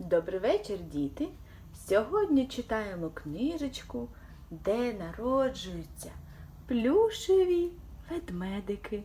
Добрий вечір, діти! Сьогодні читаємо книжечку, де народжуються плюшеві ведмедики,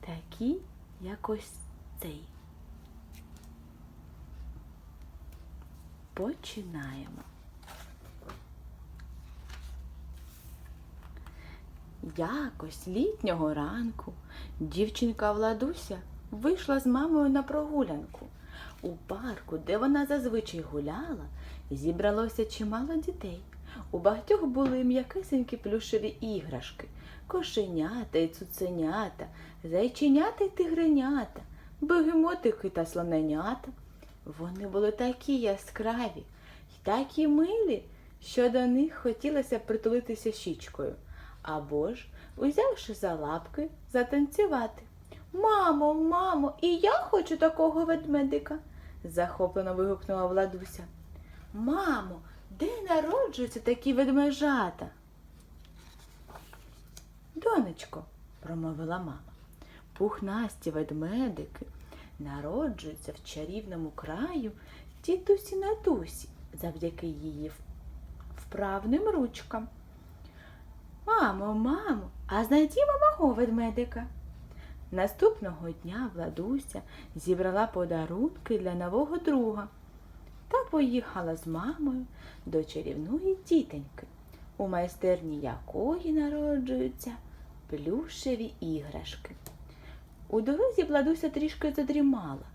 такі, як ось цей. Починаємо. Якось літнього ранку дівчинка Владуся вийшла з мамою на прогулянку. У парку, де вона зазвичай гуляла, зібралося чимало дітей. У багатьох були м'якисенькі плюшеві іграшки, кошенята і цуценята, зайченята й тигренята, бегемотики та слоненята. Вони були такі яскраві й такі милі, що до них хотілося притулитися щічкою, або ж, узявши за лапки, затанцювати. Мамо, мамо, і я хочу такого ведмедика, захоплено вигукнула Владуся. Мамо, де народжуються такі ведмежата? Донечко, промовила мама, пухнасті ведмедики народжуються в чарівному краю тітусі Натусі завдяки її вправним ручкам. Мамо, мамо, а знайдімо мого ведмедика. Наступного дня Владуся зібрала подарунки для нового друга та поїхала з мамою до чарівної тітеньки, у майстерні якої народжуються плюшеві іграшки. У дорозі Владуся трішки задрімала,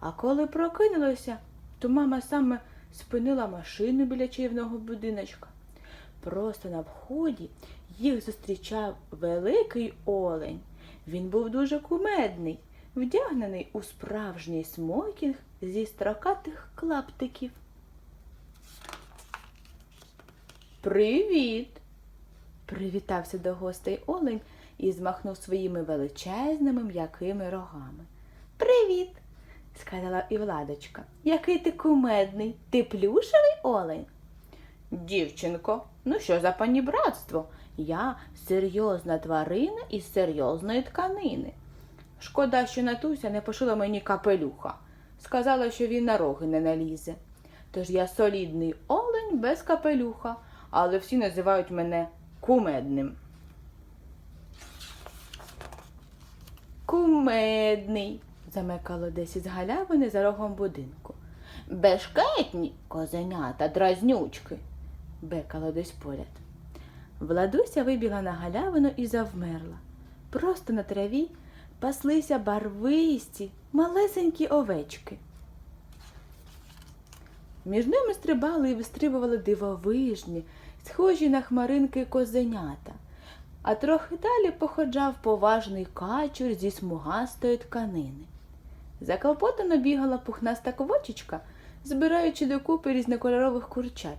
а коли прокинулася, то мама саме спинила машину біля чарівного будиночка. Просто на вході їх зустрічав великий олень. Він був дуже кумедний, вдягнений у справжній смокінг зі строкатих клаптиків. Привіт! Привітався до гостей олень і змахнув своїми величезними м'якими рогами. Привіт! сказала і Владочка. Який ти кумедний, ти плюшевий олень? Дівчинко, ну що за панібратство? Я серйозна тварина із серйозної тканини. Шкода, що Натуся не пошила мені капелюха. Сказала, що він на роги не налізе. Тож я солідний олень без капелюха, але всі називають мене кумедним. Кумедний, замекало десь із галявини за рогом будинку. Бешкетні козенята, дразнючки, бекало десь поряд. Владуся вибігла на галявину і завмерла. Просто на траві паслися барвисті, малесенькі овечки. Між ними стрибали і вистрибували дивовижні, схожі на хмаринки козенята, а трохи далі походжав поважний качур зі смугастої тканини. Заклопотано бігала пухнаста ковочечка, збираючи докупи різнокольорових курчат.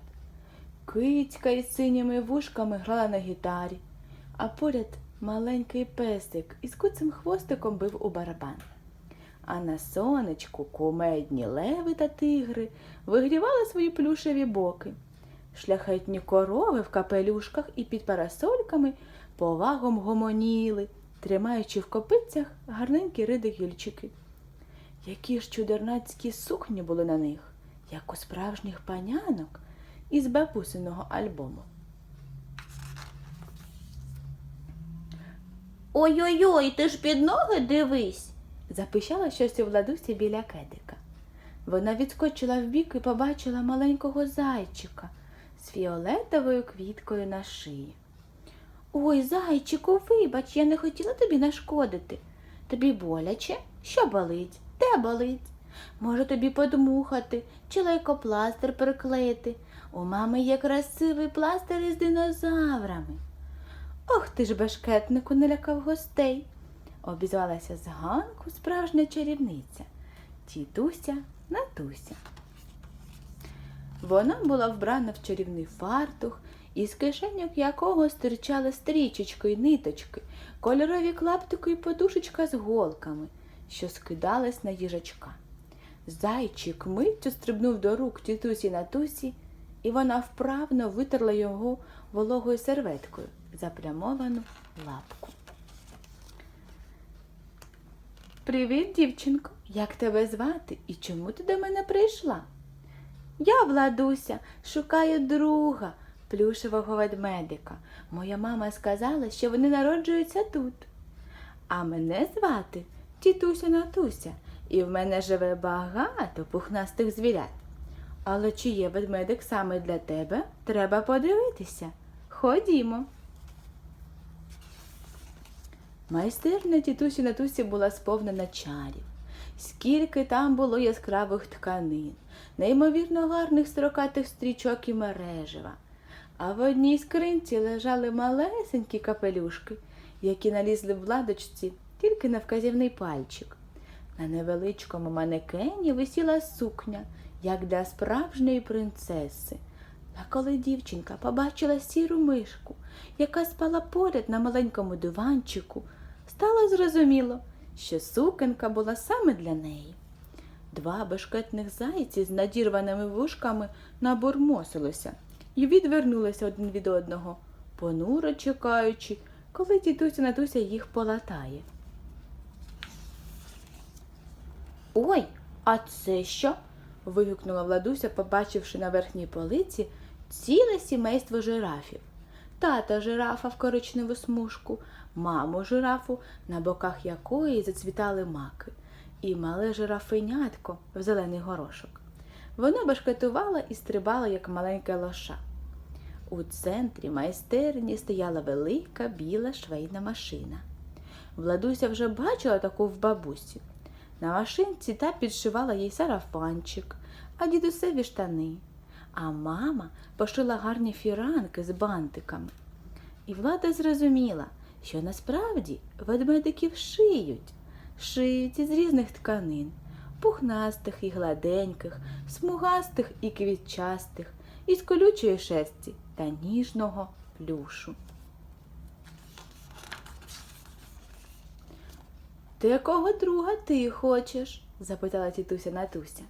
Кицька із синіми вушками грала на гітарі, а поряд маленький песик із куцим хвостиком бив у барабан. А на сонечку кумедні леви та тигри вигрівали свої плюшеві боки. Шляхетні корови в капелюшках і під парасольками повагом гомоніли, тримаючи в копицях гарненькі риди гільчики. Які ж чудернацькі сукні були на них, як у справжніх панянок із бабусиного альбому. Ой-ой-ой, ти ж під ноги дивись, запищала щось у владусі біля кедика. Вона відскочила вбік і побачила маленького зайчика з фіолетовою квіткою на шиї. Ой, зайчику, вибач, я не хотіла тобі нашкодити. Тобі боляче? Що болить? Де болить? Може тобі подмухати чи лейкопластир приклеїти. У мами є красивий пластир із динозаврами. Ох ти ж бешкетнику не лякав гостей, обізвалася з ганку справжня чарівниця, тітуся Натуся. Вона була вбрана в чарівний фартух, із кишеньок якого стирчали стрічечки й ниточки, кольорові клаптики й подушечка з голками, що скидались на їжачка. Зайчик миттю стрибнув до рук тітусі Натусі, і вона вправно витерла його вологою серветкою, заплямовану лапку. Привіт, дівчинко, як тебе звати і чому ти до мене прийшла? Я, Владуся, шукаю друга, плюшевого ведмедика. Моя мама сказала, що вони народжуються тут. А мене звати тітуся Натуся, і в мене живе багато пухнастих звірят. Але чи є ведмедик саме для тебе, треба подивитися. Ходімо. Майстерня тітусі Натусі була сповнена чарів. Скільки там було яскравих тканин, неймовірно гарних строкатих стрічок і мережева. А в одній скринці лежали малесенькі капелюшки, які налізли в ладочці тільки на вказівний пальчик. На невеличкому манекені висіла сукня, як для справжньої принцеси. А коли дівчинка побачила сіру мишку, яка спала поряд на маленькому диванчику, стало зрозуміло, що сукенка була саме для неї. Два бешкетних зайці з надірваними вушками набурмосилися і відвернулися один від одного, понуро чекаючи, коли тітуся Натуся їх полатає. Ой, а це що? Вигукнула Владуся, побачивши на верхній полиці ціле сімейство жирафів. Тата жирафа в коричневу смужку, маму жирафу, на боках якої зацвітали маки, і мале жирафенятко в зелений горошок. Воно башкетувало і стрибало, як маленьке лоша. У центрі майстерні стояла велика біла швейна машина. Владуся вже бачила таку в бабусі. На машинці та підшивала їй сарафанчик, а дідусеві штани. А мама пошила гарні фіранки з бантиками. І влада зрозуміла, що насправді ведмедиків шиють, шиють із різних тканин, пухнастих і гладеньких, смугастих і квітчастих, із колючої шерсті та ніжного плюшу. Ти якого друга ти хочеш? запитала тітуся Натуся.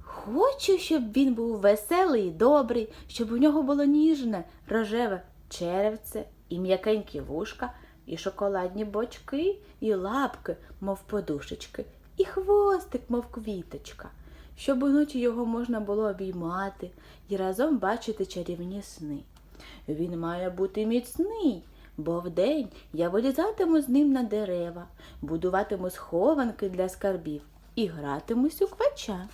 Хочу, щоб він був веселий і добрий, щоб у нього було ніжне, рожеве черевце і м'якенькі вушка, і шоколадні бочки, і лапки, мов подушечки, і хвостик, мов квіточка, щоб уночі його можна було обіймати і разом бачити чарівні сни. Він має бути міцний, бо вдень я вилізатиму з ним на дерева, будуватиму схованки для скарбів і гратимусь у квача.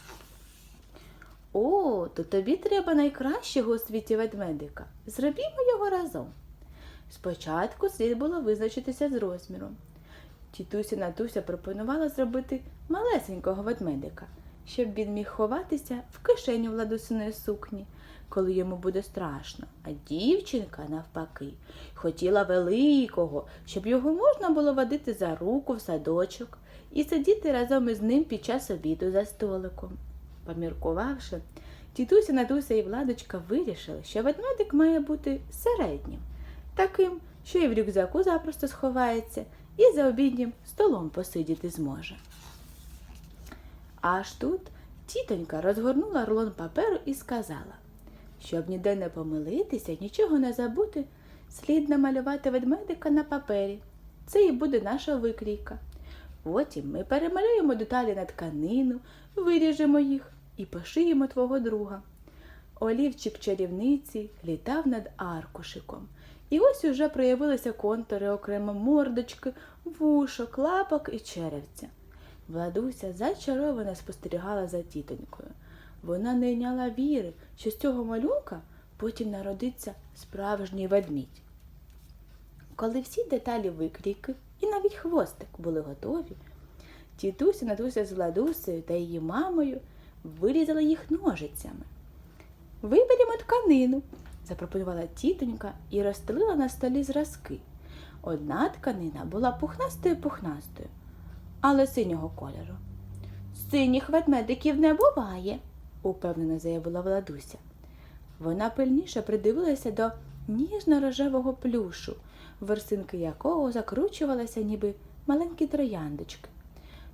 О, то тобі треба найкращого у світі ведмедика. Зробімо його разом. Спочатку слід було визначитися з розміром. Тітуся Натуся пропонувала зробити малесенького ведмедика, щоб він міг ховатися в кишеню владусиної сукні, коли йому буде страшно. А дівчинка, навпаки, хотіла великого, щоб його можна було водити за руку в садочок і сидіти разом із ним під час обіду за столиком. Поміркувавши, тітуся Натуся і Владочка вирішили, що ведмедик має бути середнім, таким, що і в рюкзаку запросто сховається, і за обіднім столом посидіти зможе. Аж тут тітонька розгорнула рулон паперу і сказала, щоб ніде не помилитися, нічого не забути, слід намалювати ведмедика на папері. Це і буде наша викрійка. Потім ми перемалюємо деталі на тканину, виріжемо їх і пошиємо твого друга. Олівчик чарівниці літав над аркушиком. І ось уже проявилися контури окремо мордочки, вушок, лапок і черевця. Владуся зачаровано спостерігала за тітонькою. Вона не йняла віри, що з цього малюнка потім народиться справжній ведмідь. Коли всі деталі викрійки і навіть хвостик були готові, тітуся Натуся з Владусею та її мамою вирізали їх ножицями. Виберімо тканину, запропонувала тітонька і розстелила на столі зразки. Одна тканина була пухнастою пухнастою, але синього кольору. Синіх ведмедиків не буває, упевнено заявила Владуся. Вона пильніше придивилася до ніжно-рожевого плюшу, версинки якого закручувалися, ніби маленькі трояндочки.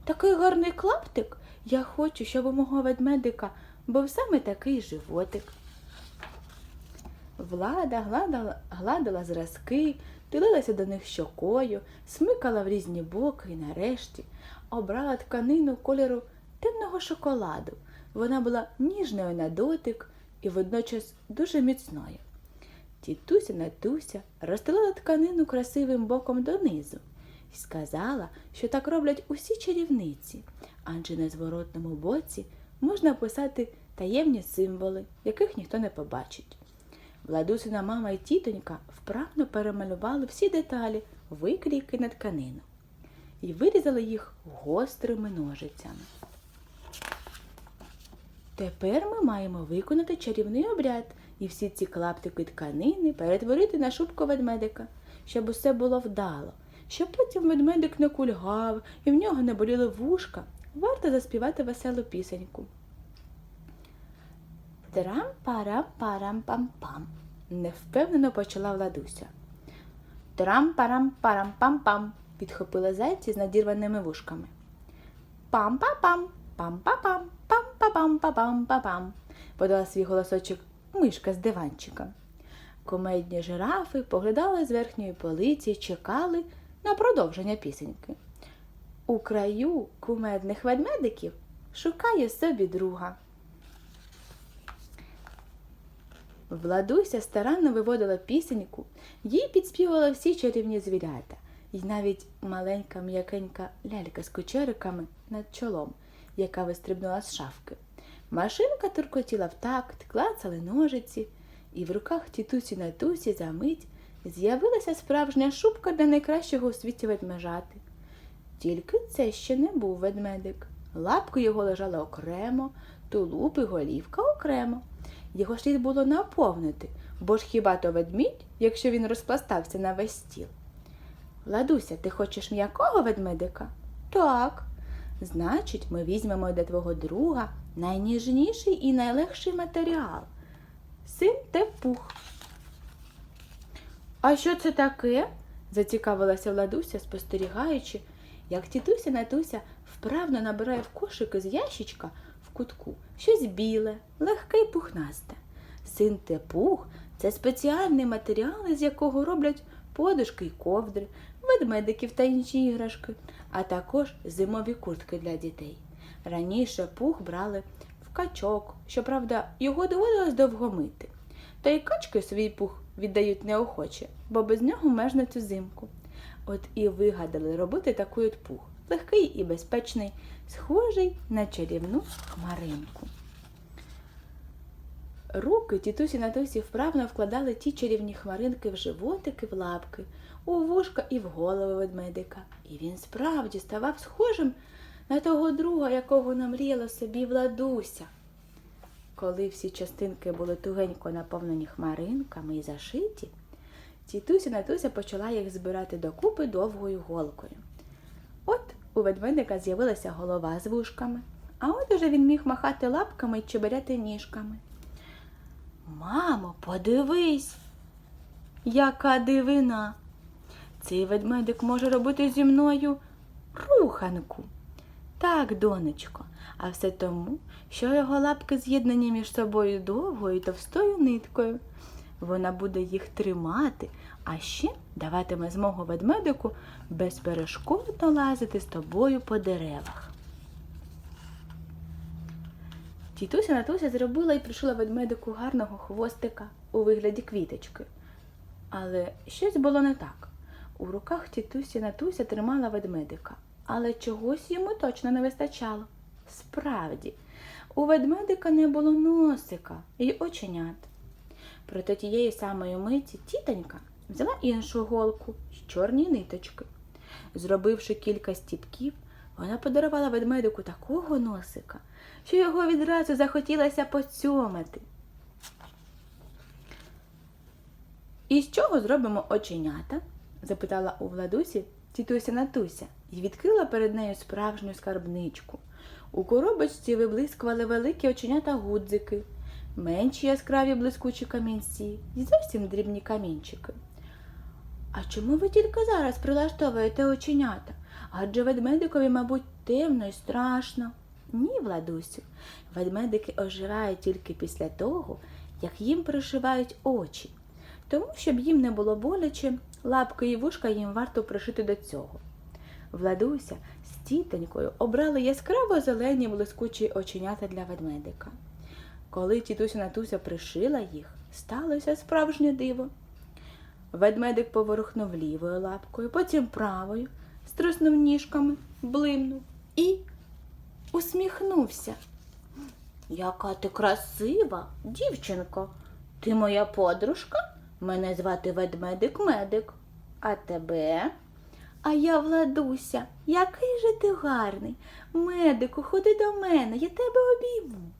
Такий гарний клаптик. Я хочу, щоб у мого ведмедика був саме такий животик. Влада гладила, гладила зразки, тулилася до них щокою, смикала в різні боки і нарешті обрала тканину кольору темного шоколаду Вона була ніжною на дотик і водночас дуже міцною. Тітуся Натуся розстелила тканину красивим боком донизу і сказала, що так роблять усі чарівниці, адже на зворотному боці можна писати таємні символи, яких ніхто не побачить. Владусина мама і тітонька вправно перемалювали всі деталі, викрійки на тканину і вирізали їх гострими ножицями. Тепер ми маємо виконати чарівний обряд і всі ці клаптики тканини перетворити на шубку ведмедика, щоб усе було вдало, щоб потім ведмедик не кульгав і в нього не боліли вушка. Варто заспівати веселу пісеньку. Трам-парам-парам-пам-пам. Невпевнено почала Владуся. Трам-парам-парам-пам-пам. Підхопили зайці з надірваними вушками. Пам-па-пам, пам-па-пам, пам-па-пам-па-пам-па-пам. Подала свій голосочок мишка з диванчика. Комедні жирафи поглядали з верхньої полиці чекали на продовження пісеньки. У краю кумедних ведмедиків шукає собі друга. Владуся старанно виводила пісеньку, їй підспівали всі чарівні звірята, і навіть маленька м'якенька лялька з кучериками над чолом, яка вистрибнула з шафки. Машинка туркотіла в такт, клацали ножиці, і в руках тітусі Натусі за мить з'явилася справжня шубка для найкращого у світі ведмежати. Тільки це ще не був ведмедик. Лапки його лежали окремо, тулуб і голівка окремо. Його слід було наповнити, бо ж хіба то ведмідь, якщо він розпластався на весь стіл. Ладуся, ти хочеш м'якого ведмедика? Так. Значить, ми візьмемо для твого друга найніжніший і найлегший матеріал син те пух. А що це таке? зацікавилася Владуся, спостерігаючи, як тітуся Натуся вправно набирає в кошики з ящичка в кутку щось біле, легке й пухнасте. Син те пух це спеціальний матеріал, із якого роблять подушки й ковдри, ведмедиків та інші іграшки, а також зимові куртки для дітей. Раніше пух брали в качок, щоправда, його доводилось довго мити. Та й качки свій пух віддають неохоче, бо без нього межнуть узимку. От і вигадали робити такий от пух, легкий і безпечний, схожий на чарівну хмаринку. Руки тітусі Натусі вправно вкладали ті чарівні хмаринки в животики, в лапки, у вушка і в голову ведмедика. І він справді ставав схожим на того друга, якого намріяла собі владуся. Коли всі частинки були тугенько наповнені хмаринками і зашиті, тітуся Натуся почала їх збирати докупи довгою голкою. От у ведмедика з'явилася голова з вушками, а от уже він міг махати лапками й чеберяти ніжками. Мамо, подивись, яка дивина. Цей ведмедик може робити зі мною руханку. Так, донечко, а все тому, що його лапки з'єднані між собою довгою товстою ниткою. Вона буде їх тримати, а ще даватиме змогу ведмедику безперешкодно лазити з тобою по деревах. Тітуся Натуся зробила і пришила ведмедику гарного хвостика у вигляді квіточки. Але щось було не так. У руках тітусі Натуся тримала ведмедика, але чогось йому точно не вистачало. Справді, у ведмедика не було носика і оченят. Проте тієї самої миті тітонька взяла іншу голку з чорні ниточки. Зробивши кілька стіпків, вона подарувала ведмедику такого носика, що його відразу захотілося поцьомати. І з чого зробимо оченята? Запитала у владусі тітуся Натуся і відкрила перед нею справжню скарбничку. У коробочці виблискували великі оченята гудзики, менші яскраві блискучі камінці і зовсім дрібні камінчики. А чому ви тільки зараз прилаштовуєте оченята? Адже ведмедикові, мабуть, темно і страшно. Ні, Владусю, ведмедики оживають тільки після того, як їм пришивають очі. Тому, щоб їм не було боляче, лапки і вушка їм варто пришити до цього. Владуся з тітонькою обрали яскраво зелені блискучі оченята для ведмедика. Коли тітуся Натуся пришила їх, сталося справжнє диво. Ведмедик поворухнув лівою лапкою, потім правою, струснув ніжками, блимнув і усміхнувся. Яка ти красива, дівчинко. Ти моя подружка? Мене звати ведмедик медик. А тебе? А я Владуся. Який же ти гарний. Медику, ходи до мене, я тебе обійму.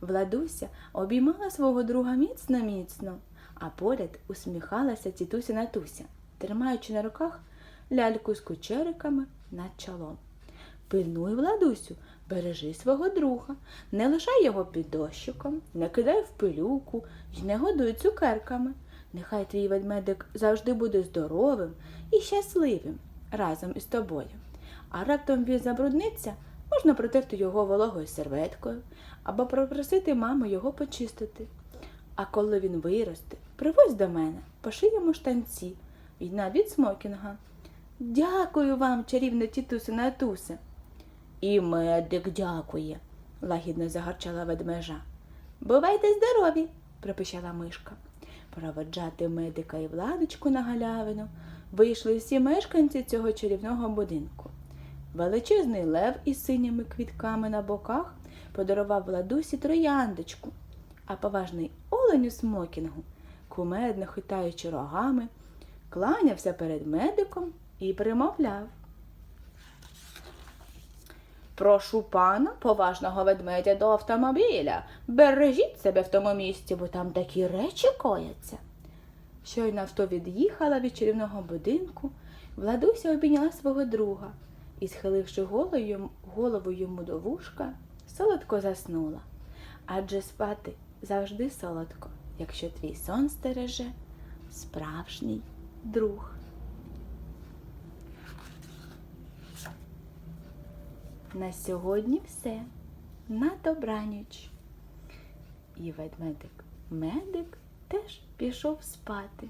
Владуся обіймала свого друга міцно міцно, а поряд усміхалася тітуся Натуся, тримаючи на руках ляльку з кучериками над чолом. Пильнуй, Владусю, бережи свого друга, не лишай його під дощиком, не кидай в пилюку й не годуй цукерками. Нехай твій ведмедик завжди буде здоровим і щасливим разом із тобою. А раптом він забрудниться, можна протерти його вологою серветкою або попросити маму його почистити. А коли він виросте, привозь до мене, пошиємо штанці і навіть смокінга. Дякую вам, чарівна тітуся Натуся. І медик дякує, лагідно загарчала ведмежа. Бувайте здорові, пропищала мишка. Проводжати медика і владочку на галявину вийшли всі мешканці цього чарівного будинку. Величезний лев із синіми квітками на боках подарував владусі трояндочку, а поважний олень у смокінгу, кумедно хитаючи рогами, кланявся перед медиком і примовляв. Прошу пана, поважного ведмедя до автомобіля. Бережіть себе в тому місці, бо там такі речі кояться. Щойно авто від'їхала від чарівного будинку, Владуся обійняла свого друга і, схиливши голову йому, до вушка, солодко заснула. Адже спати завжди солодко, якщо твій сон стереже справжній друг. На сьогодні все. На добраніч. І ведмедик медик теж пішов спати.